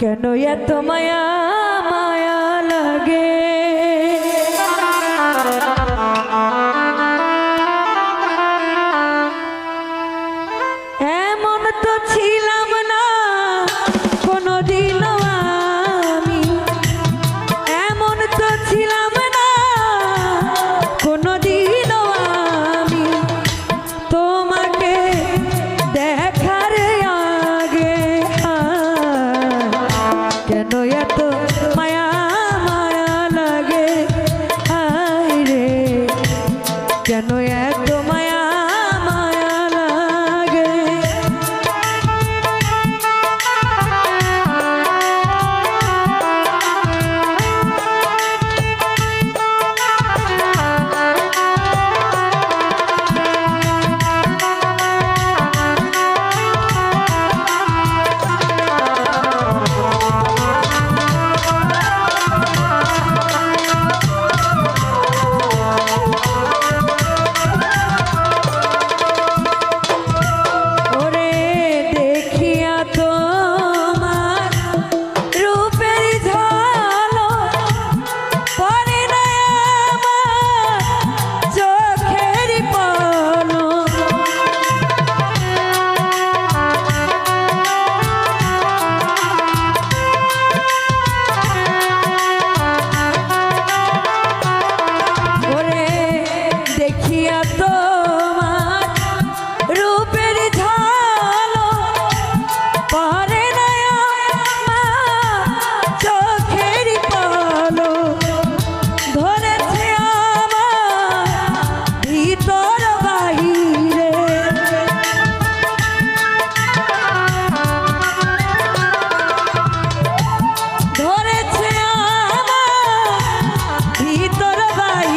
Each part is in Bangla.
কেন এত মায়া মায়া লাগে? এমন তো ছিল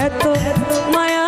এত মায়া